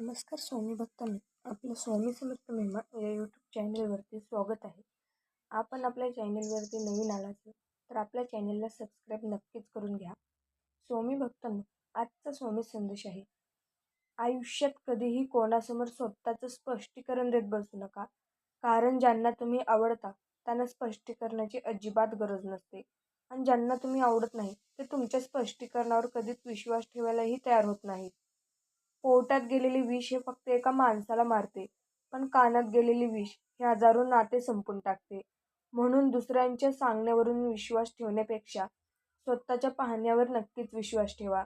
नमस्कार स्वामी भक्तांनो आपलं स्वामी समर्थ मेहमा या यूट्यूब चॅनलवरती स्वागत आहे. आपण आपल्या चॅनलवरती नवीन आलात तर आपल्या चॅनलला सबस्क्राईब नक्कीच करून घ्या. स्वामी भक्तांनो आजचा स्वामी संदेश आहे. आयुष्यात कधीही कोणासमोर स्वतःचं स्पष्टीकरण देत बसू नका. कारण ज्यांना तुम्ही आवडता त्यांना स्पष्टीकरणाची अजिबात गरज नसते. आणि ज्यांना तुम्ही आवडत नाही ते तुमच्या स्पष्टीकरणावर कधीच विश्वास ठेवायलाही तयार होत नाहीत. पोटात गेलेली विष हे फक्त एका माणसाला मारते पण कानात गेलेली विष हे हजारो नाते संपून टाकते. म्हणून दुसऱ्यांच्या सांगण्यावरून विश्वास ठेवण्यापेक्षा स्वतःच्या पाहण्यावर नक्कीच विश्वास ठेवा.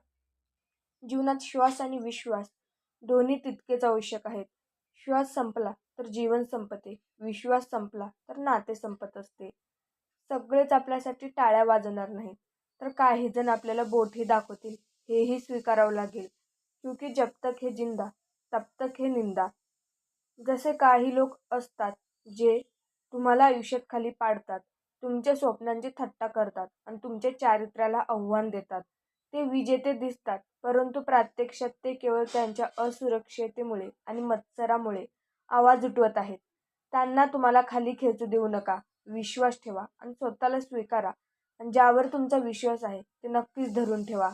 जीवनात श्वास आणि विश्वास दोन्ही तितकेच आवश्यक आहेत. श्वास संपला तर जीवन संपते विश्वास संपला तर नाते संपत असते. सगळेच आपल्यासाठी टाळ्या वाजवणार नाहीत तर काही जण आपल्याला बोटही दाखवतील हेही स्वीकारावं लागेल. क्योंकि जब तक हे जिंदा तब तक हे निंदा। जसे काही लोक असतात जे तुम्हाला आयुष्यात खाली पाडतात तुमच्या स्वप्नांची थट्टा करतात आणि तुमच्या चारित्र्याला आव्हान देतात. ते विजेते दिसतात परंतु प्रत्यक्षात ते केवळ त्यांच्या असुरक्षतेमुळे आणि मत्सरामुळे आवाज उठवत आहेत. त्यांना तुम्हाला खाली खेचू देऊ नका विश्वास ठेवा आणि स्वतःला स्वीकारा आणि ज्यावर तुमचा विश्वास आहे ते नक्कीच धरून ठेवा.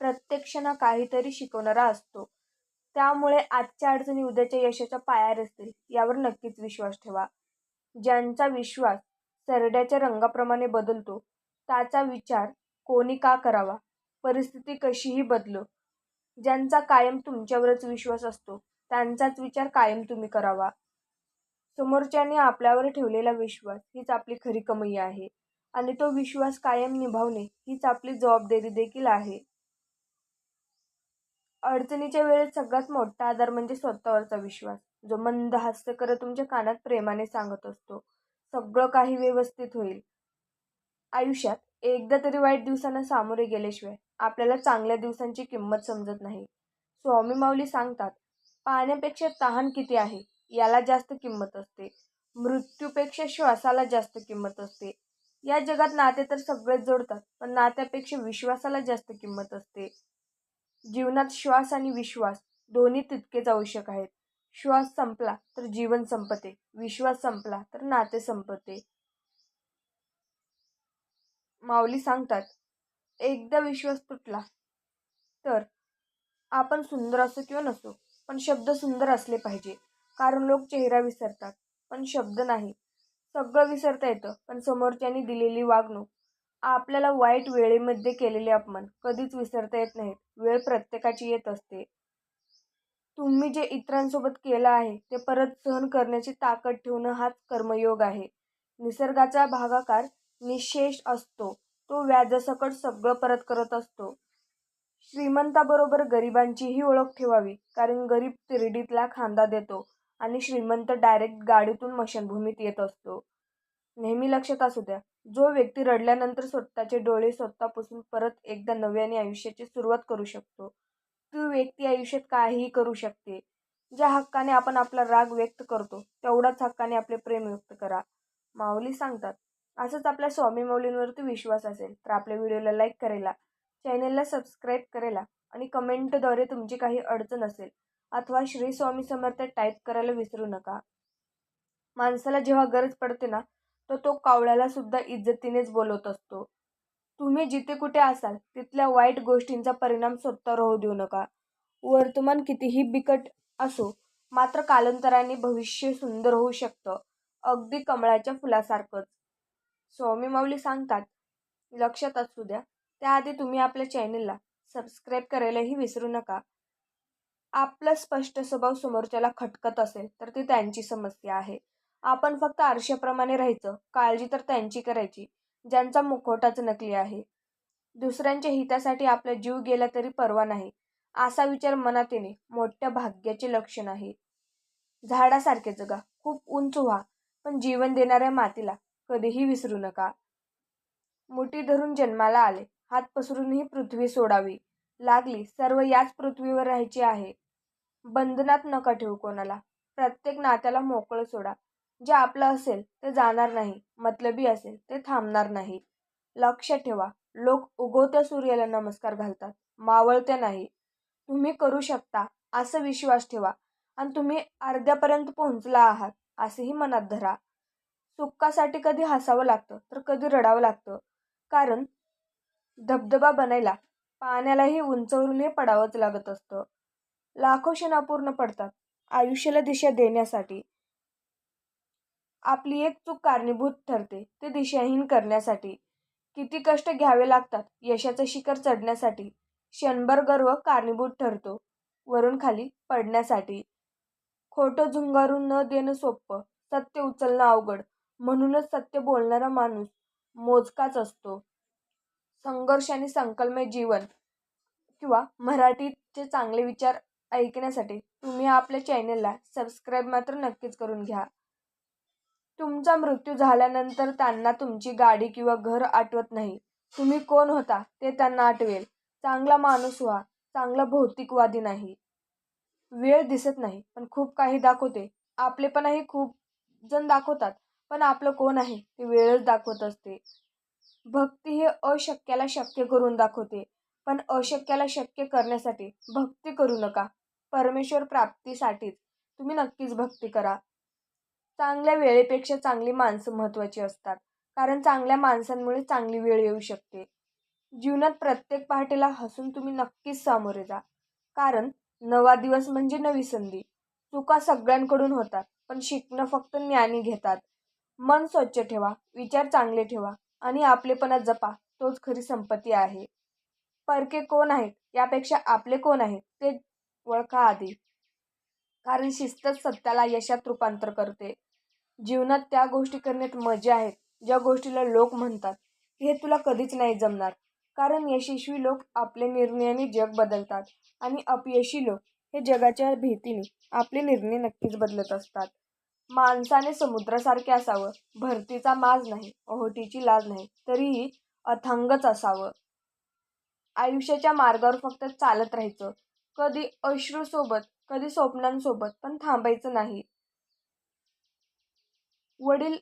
प्रत्येक क्षण काहीतरी शिकवणारा असतो. त्यामुळे आजच्या अडचणी उद्याच्या यशाच्या पाया असतील यावर नक्कीच विश्वास ठेवा. ज्यांचा विश्वास सरड्याच्या रंगाप्रमाणे बदलतो त्याचा विचार कोणी का करावा? परिस्थिती कशीही बदलो. ज्यांचा कायम तुमच्यावरच विश्वास असतो त्यांचाच विचार कायम तुम्ही करावा. समोरच्याने आपल्यावर ठेवलेला विश्वास हीच आपली खरी कमाई आहे. आणि तो विश्वास कायम निभावणे हीच आपली जबाबदारी देखील आहे. अडचणीच्या वेळेत सगळ्यात मोठा आधार म्हणजे स्वतःवरचा विश्वास. जो मंद हास्य करत तुमच्या कानात प्रेमाने सांगत असतो. सगळं काही व्यवस्थित होईल. आयुष्यात एकदा तरी वाईट दिवसांना सामोरे गेल्याशिवाय आपल्याला चांगल्या दिवसांची किंमत समजत नाही. स्वामी माऊली सांगतात पाण्यापेक्षा तहान किती आहे? याला जास्त किंमत असते. मृत्यूपेक्षा श्वासाला जास्त किंमत असते. या जगात नाते तर सगळेच जोडतात पण नात्यापेक्षा विश्वासाला जास्त किंमत असते. जीवनात श्वास आणि विश्वास दोन्ही तितकेच आवश्यक आहेत. श्वास संपला तर जीवन संपते. विश्वास संपला तर नाते संपते. माऊली सांगतात एकदा विश्वास तुटला तर आपण सुंदर असो किंवा नसो पण शब्द सुंदर असले पाहिजे. कारण लोक चेहरा विसरतात पण शब्द नाही. सगळं विसरता येतं पण समोरच्यांनी दिलेली वागणूक आपल्याला वाईट वेळेमध्ये केलेले अपमान कधीच विसरता येत नाहीत. वेळ प्रत्येकाची येत असते. तुम्ही जे इतरांसोबत केलं आहे ते परत सहन करण्याची ताकद ठेवणं हाच कर्मयोग आहे. निसर्गाचा भागाकार निशेष असतो. तो व्याजासकट सगळं परत करत असतो. श्रीमंताबरोबर गरिबांचीही ओळख ठेवावी कारण गरीब तिरडीतला खांदा देतो आणि श्रीमंत डायरेक्ट गाडीतून मशनभूमीत येत असतो. नेहमी लक्षात असू द्या. जो व्यक्ती रडल्यानंतर स्वतःचे डोळे स्वतः पुसून परत एकदा नव्याने आयुष्याची सुरुवात करू शकतो ती व्यक्ती आयुष्यात काहीही करू शकते. ज्या हक्काने आपण आपला राग व्यक्त करतो तेवढाच हक्काने आपले प्रेम व्यक्त करा. माऊली सांगतात असंच आपल्या स्वामी माऊलींवरती विश्वास असेल तर आपल्या व्हिडिओला लाईक करायला चॅनलला सबस्क्राईब करायला आणि कमेंटद्वारे तुमची काही अडचण असेल अथवा श्री स्वामी समर्थ टाईप करायला विसरू नका. माणसाला जेव्हा गरज पडते ना तर तो कावळ्याला सुद्धा इज्जतीनेच बोलवत असतो. तुम्ही जिथे कुठे असाल तिथल्या वाईट गोष्टींचा परिणाम स्वतः होऊ देऊ नका. वर्तमान कितीही बिकट असो मात्र कालांतराने भविष्य सुंदर होऊ शकतं. अगदी कमळाच्या फुलासारखंच. स्वामी माऊली सांगतात लक्षात असू द्या त्याआधी तुम्ही आपल्या चॅनेलला सबस्क्राईब करायलाही विसरू नका. आपला स्पष्ट स्वभाव समोरच्याला खटकत असेल तर ती त्यांची समस्या आहे. आपण फक्त आरशाप्रमाणे राहायचं. काळजी तर त्यांची करायची ज्यांचा मुखवटाच नकली आहे. दुसऱ्यांच्या हितासाठी आपला जीव गेला तरी परवा नाही असा विचार मनात येणे मोठ्या भाग्याचे लक्षण आहे. झाडासारखे जगा खूप उंच व्हा पण जीवन देणाऱ्या मातीला कधीही विसरू नका. मुठी धरून जन्माला आले हात पसरून ही पृथ्वी सोडावी. लागली सर्व याच पृथ्वीवर राहायची आहे. बंधनात नका ठेवू कोणाला. प्रत्येक नात्याला मोकळं सोडा. जे आपलं असेल ते जाणार नाही मतलबी असेल ते थांबणार नाही. लक्ष ठेवा लोक उगवत्या सूर्याला नमस्कार घालतात मावळत्या नाही. तुम्ही करू शकता असं विश्वास ठेवा आणि तुम्ही अर्ध्यापर्यंत पोहोचला आहात असेही मनात धरा. सुखासाठी कधी हसावं लागतं तर कधी रडावं लागतं. कारण धबधबा बनायला पाण्यालाही उंचवरून हे पडावंच लागत असतं. लाखो क्षण अपूर्ण पडतात आयुष्याला दिशा देण्यासाठी. आपली एक चूक कारणीभूत ठरते ते दिशाहीन करण्यासाठी. किती कष्ट घ्यावे लागतात यशाचं शिखर चढण्यासाठी. क्षणभर गर्व कारणीभूत ठरतो वरून खाली पडण्यासाठी. खोटं झुंगारून न देणं सोपं सत्य उचलणं अवघड म्हणूनच सत्य बोलणारा माणूस मोजकाच असतो. संघर्ष आणि संकल्मय जीवन किंवा मराठीचे चांगले विचार ऐकण्यासाठी तुम्ही आपल्या चॅनेलला सबस्क्राईब मात्र नक्कीच करून घ्या. तुमचा मृत्यू झाल्यानंतर त्यांना तुमची गाडी किंवा घर आठवत नाही. तुम्ही कोण होता ते त्यांना आठवेल. चांगला माणूस व्हा. चांगला भौतिकवादी नाही. वेळ दिसत नाही पण खूप काही दाखवते. आपलेपणाही खूप जण दाखवतात पण आपलं कोण आहे ते वेळच दाखवत असते. भक्ती हे अशक्याला शक्य करून दाखवते पण अशक्याला शक्य करण्यासाठी भक्ती करू नका. परमेश्वर प्राप्तीसाठीच. तुम्ही नक्कीच भक्ती करा. चांगल्या वेळेपेक्षा चांगली माणसं महत्त्वाची असतात. कारण चांगल्या माणसांमुळे चांगली वेळ येऊ शकते. जीवनात प्रत्येक पहाटेला हसून तुम्ही नक्कीच सामोरे जा. कारण नवा दिवस म्हणजे नवी संधी. चुका सगळ्यांकडून होतात पण शिकणं फक्त ज्ञानी घेतात. मन स्वच्छ ठेवा विचार चांगले ठेवा आणि आपलेपणा जपा तोच खरी संपत्ती आहे. परके कोण आहेत यापेक्षा आपले कोण आहेत ते ओळखा आधी. कारण शिस्तच सत्याला यशात रूपांतर करते. जीवनात त्या गोष्टी करण्यात मजा आहेत ज्या गोष्टीला लोक म्हणतात. हे तुला कधीच नाही जमणार. कारण यशस्वी लोक आपल्या निर्णयाने जग बदलतात आणि अपयशी लोक हे जगाच्या भीतीने आपले निर्णय नक्कीच बदलत असतात. माणसाने समुद्रासारखे असावं भरतीचा माज नाही ओहोटीची लाज नाही तरीही अथांगच असावं. आयुष्याच्या मार्गावर फक्त चालत राहायचं. कधी अश्रूसोबत कधी स्वप्नांसोबत पण थांबायचं नाही. वडील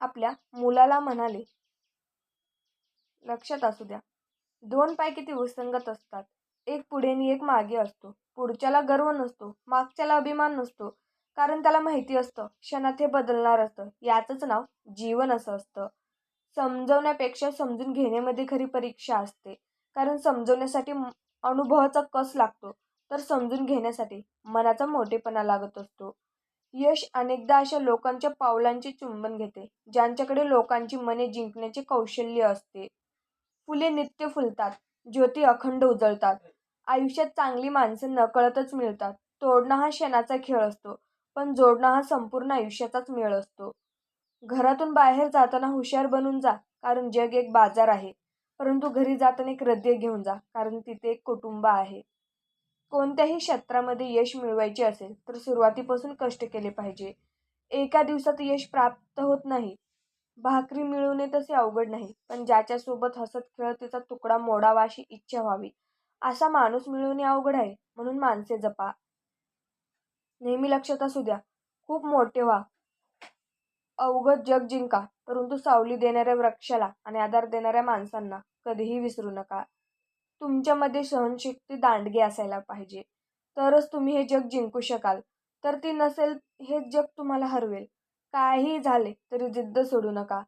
आपल्या मुलाला म्हणाले लक्षात असू द्या. दोन पाय किती विसंगत असतात. एक पुढे आणि एक मागे असतो. पुढच्याला गर्व नसतो. मागच्याला अभिमान नसतो. कारण त्याला माहिती असतं. क्षणात हे बदलणार असतं. याचंच नाव जीवन असं असतं. समजवण्यापेक्षा समजून घेण्यामध्ये खरी परीक्षा असते. कारण समजवण्यासाठी अनुभवाचा कस लागतो? तर समजून घेण्यासाठी मनाचा मोठेपणा लागत असतो. यश अनेकदा अशा लोकांच्या पावलांचे चुंबन घेते ज्यांच्याकडे लोकांची मने जिंकण्याचे कौशल्य असते. फुले नित्य फुलतात ज्योती अखंड उजळतात. आयुष्यात चांगली माणसं नकळतच मिळतात. तोडणं हा क्षणाचा खेळ असतो पण जोडणं हा संपूर्ण आयुष्याचाच मेळ असतो. घरातून बाहेर जाताना हुशार बनून जा कारण जग एक बाजार आहे. परंतु घरी जाताना एक हृदय घेऊन जा कारण तिथे एक कुटुंब आहे. कोणत्याही क्षेत्रामध्ये यश मिळवायचे असेल तर सुरुवातीपासून कष्ट केले पाहिजे. एका दिवसात यश प्राप्त होत नाही. भाकरी मिळवणे तसे अवघड नाही पण ज्याच्यासोबत हसत खेळत त्याचा तुकडा मोडावा अशी इच्छा व्हावी. असा माणूस मिळवणे अवघड आहे म्हणून माणसे जपा. नेहमी लक्षात असू द्या खूप मोठे व्हा. अवघड जग जिंका परंतु सावली देणाऱ्या वृक्षाला आणि आधार देणाऱ्या माणसांना कधीही विसरू नका. तुमच्यामध्ये सहनशक्ती दांडगे असायला पाहिजे. तरच तुम्ही हे जग जिंकू शकाल. तर ती नसेल हे जग तुम्हाला हरवेल. काही झाले तरी जिद्द सोडू नका.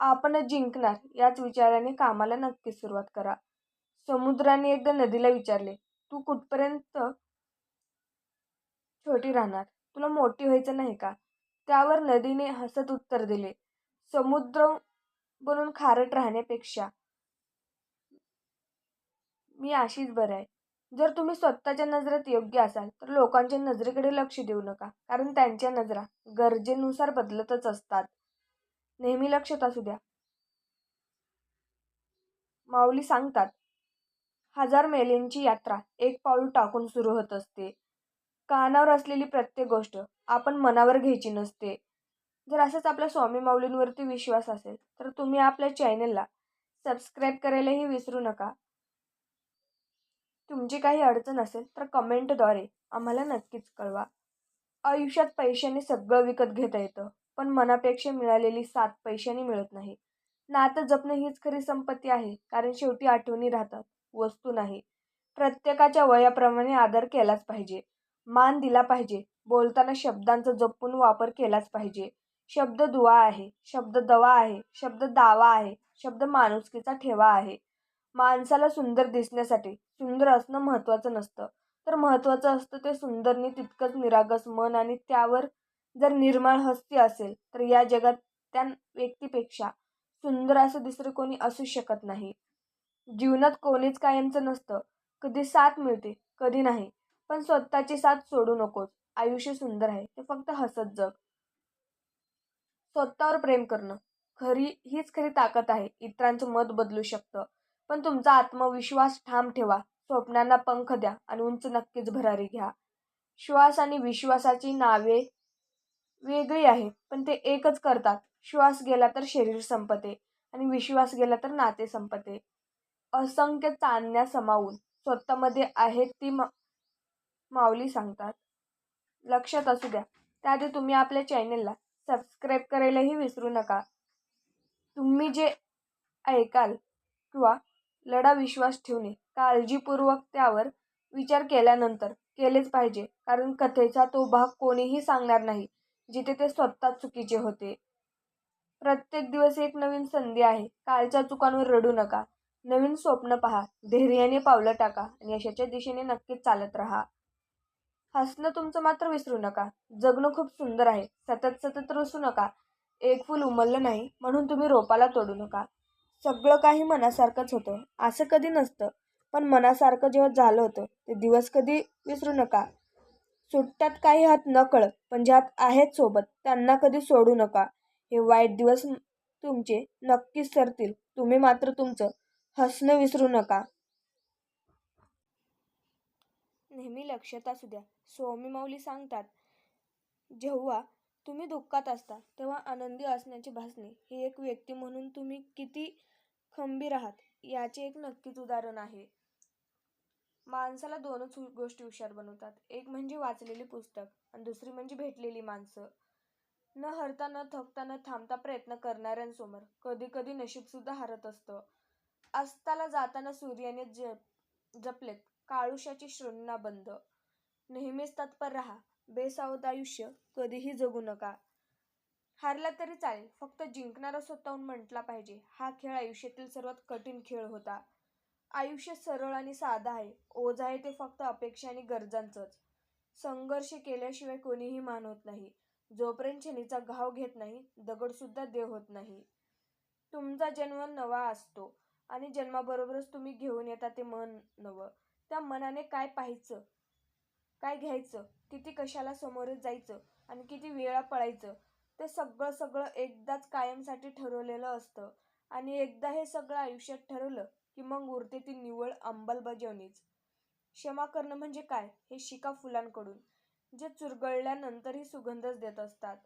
आपणच जिंकणार याच विचाराने कामाला नक्की सुरुवात करा. समुद्राने एकदा नदीला विचारले तू कुठपर्यंत छोटी राहणार? तुला मोठी व्हायचं नाही का? त्यावर नदीने हसत उत्तर दिले समुद्र बनून खारट राहण्यापेक्षा मी अशीच बरं आहे. जर तुम्ही स्वतःच्या नजरेत योग्य असाल तर लोकांच्या नजरेकडे लक्ष देऊ नका. कारण त्यांच्या नजरा गरजेनुसार बदलतच असतात. नेहमी लक्षात असू द्या. माऊली सांगतात हजार मेलेंची यात्रा एक पाऊल टाकून सुरू होत असते. कानावर असलेली प्रत्येक गोष्ट आपण मनावर घ्यायची नसते. जर असंच आपल्या स्वामी माऊलींवरती विश्वास असेल तर तुम्ही आपल्या चॅनलला सबस्क्राईब करायलाही विसरू नका. तुमची काही अडचण असेल तर कमेंटद्वारे आम्हाला नक्कीच कळवा. आयुष्यात पैशाने सगळं विकत घेता येतं पण मनापेक्षा मिळालेली सात पैशाने मिळत नाही. नातं जपणं हीच खरी संपत्ती आहे कारण शेवटी आठवणी राहतात वस्तू नाही. प्रत्येकाच्या वयाप्रमाणे आदर केलाच पाहिजे मान दिला पाहिजे बोलताना शब्दांचा जपून वापर केलाच पाहिजे. शब्द दुवा आहे शब्द दवा आहे शब्द दावा आहे शब्द माणुसकीचा ठेवा आहे. माणसाला सुंदर दिसण्यासाठी. सुंदर असणं महत्त्वाचं नसतं. तर महत्त्वाचं असतं ते सुंदरने तितकंच निरागस मन आणि त्यावर जर निर्मळ हस्ती असेल तर या जगात त्या व्यक्तीपेक्षा सुंदर असं दुसरं कोणी असू शकत नाही. जीवनात कोणीच कायमचं नसतं. कधी साथ मिळते कधी नाही. पण स्वतःची साथ सोडू नकोस. आयुष्य सुंदर आहे. ते फक्त हसत जग. स्वतःवर प्रेम करणं. खरी हीच खरी ताकद आहे. इतरांचं मत बदलू शकतं. पण तुमचा आत्मविश्वास ठाम ठेवा. स्वप्नांना पंख द्या आणि उंच नक्कीच भरारी घ्या. श्वास आणि विश्वासाची नावे वेगळी आहेत पण ते एकच करतात. श्वास गेला तर शरीर संपते आणि विश्वास गेला तर नाते संपते. असंख्य चांदण्या समावून स्वतःमध्ये आहेत ती मा माऊली सांगतात. लक्षात असू द्या त्याआधी तुम्ही आपल्या चॅनेलला सबस्क्राईब करायलाही विसरू नका. तुम्ही जे ऐकाल किंवा लढा विश्वास ठेवणे. काळजीपूर्वक त्यावर विचार केल्यानंतर केलेच पाहिजे. कारण कथेचा तो भाग कोणीही सांगणार नाही जिथे ते स्वतः चुकीचे होते. प्रत्येक दिवस एक नवीन संधी आहे. कालच्या चुकांवर रडू नका. नवीन स्वप्न पहा. धैर्याने पावलं टाका आणि यशाच्या दिशेने नक्कीच चालत राहा. हसणं तुमचं मात्र विसरू नका. जगणं खूप सुंदर आहे. सतत सतत रुसू नका. एक फूल उमललं नाही म्हणून तुम्ही रोपाला तोडू नका. सगळं काही मनासारखंच होतं. असं कधी नसतं. पण मनासारखं जेव्हा झालं होतं ते दिवस कधी विसरू नका. सुट्ट्यात काही हात न पण ज्यात आहेत सोबत त्यांना कधी सोडू नका. हे वाईट दिवस तुमचे नक्कीच सरतील तुम्ही मात्र तुमचं हसणं विसरू नका. नेहमी लक्षात असू द्या. स्वामी माऊली सांगतात जेव्हा तुम्ही दुःखात असता तेव्हा आनंदी असण्याचे भासणे हे एक व्यक्ती म्हणून तुम्ही किती खंबीर आहात. याचे एक नक्कीच उदाहरण आहे. माणसाला दोनच गोष्टी हुशार बनवतात. एक म्हणजे वाचलेली पुस्तक आणि दुसरी म्हणजे भेटलेली माणसं. न हरता न थकता न थांबता प्रयत्न करणाऱ्यांसमोर कधी कधी नशीबसुद्धा हरत असतं. अस्ताला जाताना सूर्याने जप जपलेत. काळुशाची श्रृंना बंद. नेहमीच तत्पर राहा. बेसावत आयुष्य कधीही जगू नका. हारला तरी चालेल फक्त जिंकणारा स्वतःहून म्हटला पाहिजे. हा खेळ आयुष्यातील सर्वात कठीण खेळ होता. आयुष्य सरळ आणि साधा आहे. ओझ आहे ते फक्त अपेक्षा आणि गरजांचंच. संघर्ष केल्याशिवाय कोणीही मान होत नाही. जोपर्यंत शनीचा घाव घेत नाही दगडसुद्धा देव होत नाही. तुमचा जन्म नवा असतो आणि जन्माबरोबरच तुम्ही घेऊन येता ते मन नवं. त्या मनाने काय पाहायचं? काय घ्यायचं? किती कशाला समोर जायचं? आणि किती वेळा पळायचं? ते सगळं सगळं एकदाच कायमसाठी ठरवलेलं असतं. आणि एकदा हे सगळं आयुष्यात ठरवलं की मग उरते ती निवळ अंमलबजावणीच. क्षमा करणं म्हणजे काय? हे शिका फुलांकडून जे चुरगळल्यानंतरही सुगंधच देत असतात.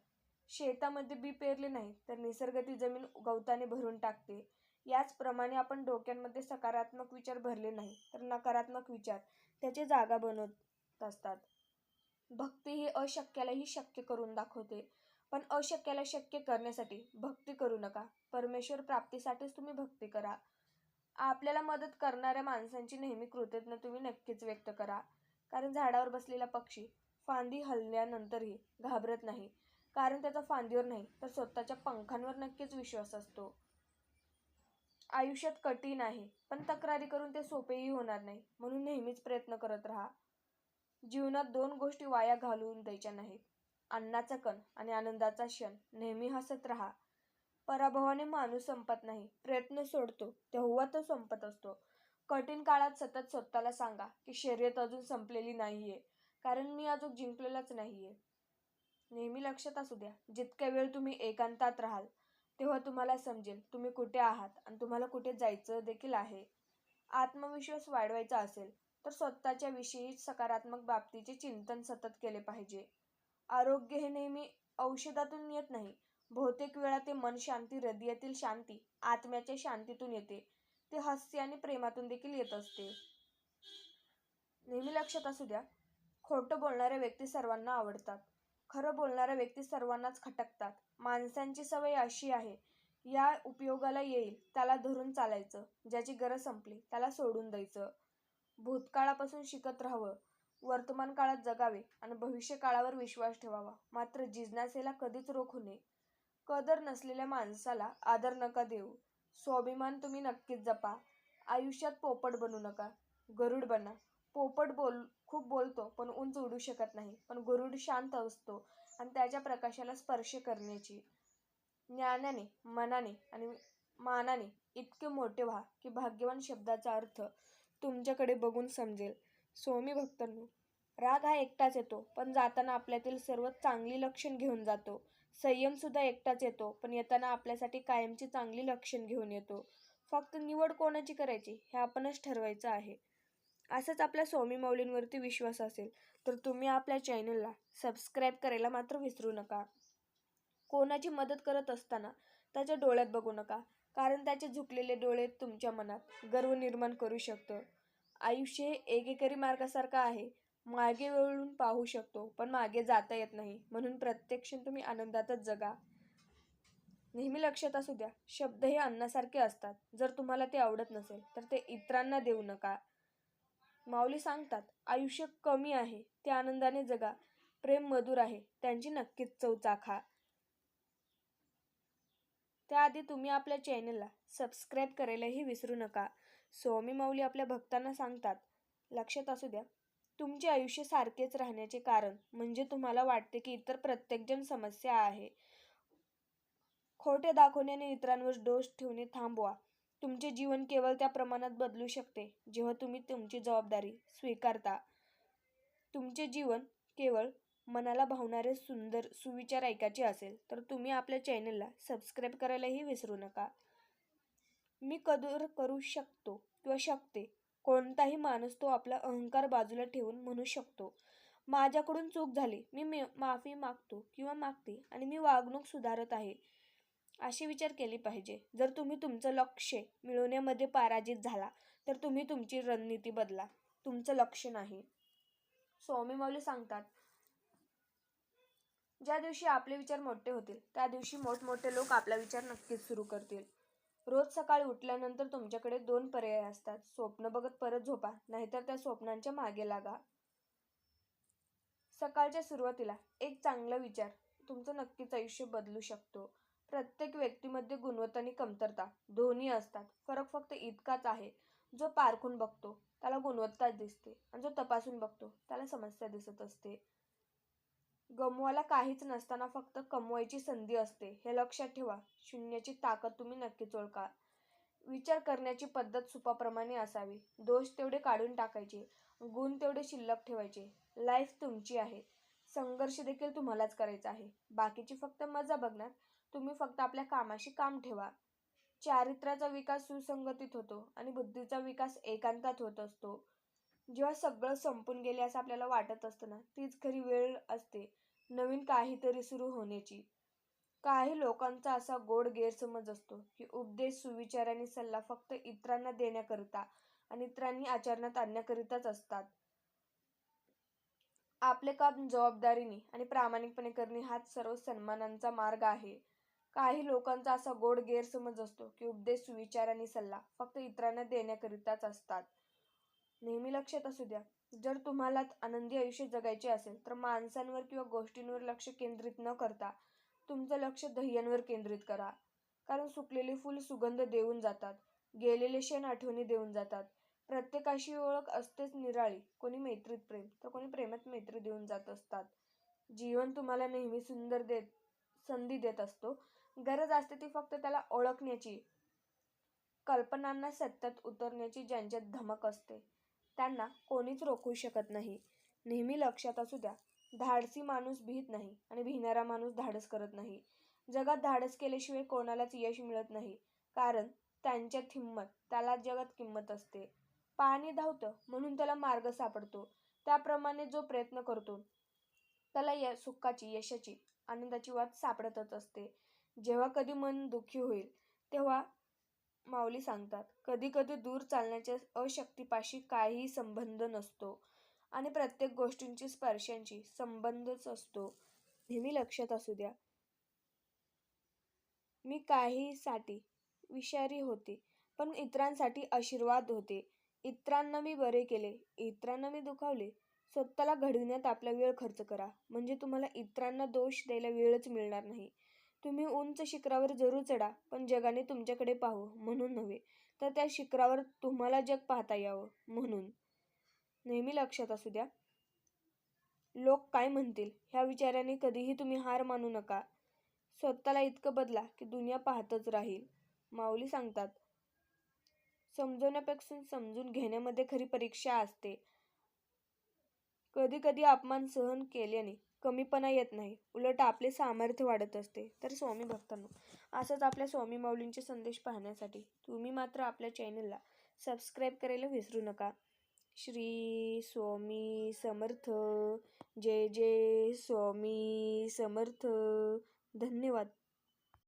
शेतामध्ये बी पेरले नाही तर निसर्ग ती जमीन गवताने भरून टाकते. याचप्रमाणे आपण डोक्यांमध्ये सकारात्मक विचार भरले नाही तर नकारात्मक विचार त्याची जागा बनवत असतात. भक्ती ही अशक्यालाही शक्य करून दाखवते. पण अशक्याला शक्य करण्यासाठी भक्ती करू नका. परमेश्वर प्राप्तीसाठीच तुम्ही भक्ती करा. आपल्याला मदत करणाऱ्या माणसांची नेहमी कृतज्ञ तुम्ही नक्कीच व्यक्त करा. कारण झाडावर बसलेला पक्षी फांदी हलल्यानंतरही घाबरत नाही. कारण त्याचा फांदीवर नाही तर स्वतःच्या पंखांवर नक्कीच विश्वास असतो. आयुष्यात कठीण आहे पण तक्रारी करून ते सोपेही होणार नाही म्हणून नेहमीच प्रयत्न करत राहा. जीवनात दोन गोष्टी वाया घालवून द्यायच्या नाहीत. अन्नाचा कण आणि आनंदाचा क्षण नेहमी हसत राहा. पराभवाने माणूस संपत नाही. प्रयत्न सोडतो. तेव्हा तो संपत असतो. कठीण काळात सतत स्वतःला सांगा की शर्यत अजून संपलेली नाहीये. कारण मी अजून जिंकलेलाच नाहीये. नेहमी लक्षात असू द्या जितक्या वेळ तुम्ही एकांतात राहाल तेव्हा तुम्हाला समजेल तुम्ही कुठे आहात आणि तुम्हाला कुठे जायचं देखील आहे. आत्मविश्वास वाढवायचा असेल तर स्वतःच्या विषयी सकारात्मक बाबतीचे चिंतन सतत केले पाहिजे. आरोग्य हे नेहमी औषधातून येत नाही. बहुतेक वेळा ते मन शांती हृदयातील शांती आत्म्याच्या शांतीतून येते. ते हास्य आणि प्रेमातून देखील येत असते. नेहमी लक्षात असू द्या खोटं बोलणाऱ्या व्यक्ती सर्वांना आवडतात. खरं बोलणाऱ्या व्यक्ती सर्वांनाच खटकतात. माणसांची सवय अशी आहे या उपयोगाला येईल त्याला धरून चालायचं. ज्याची गरज संपली त्याला सोडून द्यायचं. भूतकाळापासून शिकत राहावं. वर्तमान काळात जगावे आणि भविष्य काळावर विश्वास ठेवावा. मात्र जिज्ञासेला कधीच रोखू नये. कदर नसलेल्या माणसाला आदर नका देऊ. स्वाभिमान तुम्ही नक्कीच जपा. आयुष्यात पोपट बनू नका. गरुड बना. पोपट बोल खूप बोलतो पण उंच उडू शकत नाही. पण गरुड शांत असतो आणि त्याच्या प्रकाशाला स्पर्श करण्याची. ज्ञानाने मनाने आणि मानाने इतके मोठे व्हा की भाग्यवान शब्दाचा अर्थ तुमच्याकडे बघून समजेल. स्वामी भक्तांनो राग हा एकटाच येतो पण जाताना आपल्यातील सर्व चांगली लक्षण घेऊन जातो. संयम सुद्धा एकटाच येतो पण येताना आपल्यासाठी कायमची चांगली लक्षण घेऊन येतो. फक्त निवड कोणाची करायची हे आपणच ठरवायचं आहे. असंच आपल्या स्वामी माऊलींवरती विश्वास असेल तर तुम्ही आपल्या चॅनलला सबस्क्राईब करायला मात्र विसरू नका. कोणाची मदत करत असताना त्याच्या डोळ्यात बघू नका कारण त्याचे झुकलेले डोळे तुमच्या मनात गर्व निर्माण करू शकतं. आयुष्य हे एकेकरी मार्गासारखं आहे. मागे वळून पाहू शकतो पण मागे जाता येत नाही. म्हणून प्रत्येक क्षण तुम्ही आनंदातच जगा. नेहमी लक्षात असू द्या शब्द हे अन्नासारखे असतात. जर तुम्हाला ते आवडत नसेल तर ते इतरांना देऊ नका. माऊली सांगतात आयुष्य कमी आहे ते आनंदाने जगा. प्रेम मधुर आहे त्यांची नक्कीच चव चाखा. त्याआधी तुम्ही आपल्या चॅनलला सबस्क्राईब करायलाही विसरू नका. स्वामी माऊली आपल्या भक्तांना सांगतात लक्षात असू द्या तुमचे आयुष्य सारखेच राहण्याचे कारण म्हणजे तुम्हाला वाटते की इतर प्रत्येकजण समस्या आहे. खोटे दाखवण्याने इतरांवर दोष ठेवणे थांबवा. तुमचे जीवन केवळ त्या प्रमाणात बदलू शकते जेव्हा तुम्ही तुमची जबाबदारी स्वीकारता. तुमचे जीवन केवळ मनाला भावणारे सुंदर सुविचार ऐकायचे असेल तर तुम्ही आपल्या चॅनलला सबस्क्राईब करायलाही विसरू नका. मी कदर करू शकतो किंवा शकते. कोणताही माणूस तो आपला अहंकार बाजूला ठेवून म्हणू शकतो. माझ्याकडून चूक झाली मी मे माफी मागतो किंवा मागते आणि मी वागणूक सुधारत आहे. असे विचार केले पाहिजे. जर तुम्ही तुमचं लक्ष मिळवण्यामध्ये पराजित झाला तर तुम्ही तुमची रणनीती बदला. तुमचं लक्ष नाही. स्वामी माऊली सांगतात ज्या दिवशी आपले विचार मोठे होतील त्या दिवशी मोठमोठे लोक आपला विचार नक्कीच सुरू करतील. रोज सकाळी उठल्यानंतर तुमच्याकडे दोन पर्याय असतात. स्वप्न बघत परत झोपा नाहीतर त्या स्वप्नांच्या मागे लागा. सकाळच्या सुरुवातीला एक चांगला विचार. तुमचं नक्कीच आयुष्य बदलू शकतो. प्रत्येक व्यक्तीमध्ये गुणवत्ता आणि कमतरता दोन्ही असतात. फरक फक्त इतकाच आहे. जो पारखून बघतो त्याला गुणवत्ता दिसते आणि जो तपासून बघतो त्याला समस्या दिसत असते. गमवायला काहीच नसताना फक्त कमवायची संधी असते. हे लक्षात ठेवा. शून्याची ताकद तुम्ही नक्कीच ओळखा विचार करण्याची पद्धत सुपाप्रमाणे असावी. दोष तेवढे काढून टाकायचे. गुण तेवढे शिल्लक ठेवायचे. लाईफ तुमची आहे. संघर्ष देखील तुम्हालाच करायचा आहे. बाकीची फक्त मजा बघणार. तुम्ही फक्त आपल्या कामाशी काम ठेवा. चारित्र्याचा विकास सुसंगतीत होतो आणि बुद्धीचा विकास एकांतात होत असतो. जेव्हा सगळं संपून गेले असं आपल्याला वाटत असतं ना तीच खरी वेळ असते नवीन काहीतरी सुरू होण्याची. काही लोकांचा असा गोड गैरसमज असतो की उपदेश सुविचार आणि सल्ला फक्त इतरांना देण्याकरिता आणि इतरांनी आचरणात आणण्याकरिताच असतात. आपले काम जबाबदारीने आणि प्रामाणिकपणे करणे हाच सर्व सन्मानांचा मार्ग आहे. काही लोकांचा असा गोड गैरसमज असतो की उपदेश सुविचार आणि सल्ला फक्त इतरांना देण्याकरिताच असतात. नेहमी लक्षात असू द्या. जर तुम्हाला आनंदी आयुष्य जगायचे असेल तर माणसांवर किंवा गोष्टींवर लक्ष केंद्रित न करता तुमचं लक्ष ध्येयांवर केंद्रित करा. कारण सुकलेले फूल सुगंध देऊन जातात. गेलेले क्षण आठवणी देऊन जातात. प्रत्येकाशी ओळख असतेच निराळी. कोणी मैत्रीत प्रेम तर कोणी प्रेमात मैत्री देऊन जात असतात. जीवन तुम्हाला नेहमी सुंदर देत संधी देत असतो. गरज असते ती फक्त त्याला ओळखण्याची कल्पनांना सत्यात उतरण्याची ज्यांच्यात धमक असते. त्यांना कोणीच रोखू शकत नाही. नेहमी लक्षात असू द्या धाडसी माणूस भीत नाही आणि भिणारा माणूस धाडस करत नाही. जगात धाडस केल्याशिवाय कोणालाच यश मिळत नाही कारण त्यांच्यात हिंमत त्याला जगात किंमत असते. पाणी धावतं म्हणून त्याला मार्ग सापडतो त्याप्रमाणे जो प्रयत्न करतो त्याला या सुखाची यशाची आनंदाची वाट सापडतच असते. जेव्हा कधी मन दुःखी होईल तेव्हा माऊली सांगतात कधी कधी दूर चालण्याच्या अशक्तीपाशी काहीही संबंध नसतो आणि प्रत्येक गोष्टींची स्पर्शांची संबंधच असतो. नेहमी लक्षात असू द्या. मी काहीसाठी विषारी होते पण इतरांसाठी आशीर्वाद होते. इतरांना मी बरे केले इतरांना मी दुखावले. स्वतःला घडविण्यात आपला वेळ खर्च करा. म्हणजे तुम्हाला इतरांना दोष द्यायला वेळच मिळणार नाही. तुम्ही उंच शिखरावर जरूर चढा पण जगाने तुमच्याकडे पाहू म्हणून नव्हे. तर त्या शिखरावर तुम्हाला जग पाहता यावं म्हणून. नेहमी लक्षात असू द्या. लोक काय म्हणतील? ह्या विचाराने कधीही तुम्ही हार मानू नका. स्वतःला इतकं बदला की दुनिया पाहतच राहील. माऊली सांगतात समजवण्यापेक्षा समजून घेण्यामध्ये खरी परीक्षा असते. कधी कधी अपमान सहन केल्याने कमीपणा येत नाही. उलट आपले सामर्थ्य वाढत असते. तर स्वामी भक्तांनो असंच आपल्या स्वामी माऊलींचे संदेश पाहण्यासाठी तुम्ही मात्र आपल्या चॅनलला सबस्क्राईब करायला विसरू नका. श्री स्वामी समर्थ. जय जय स्वामी समर्थ. धन्यवाद.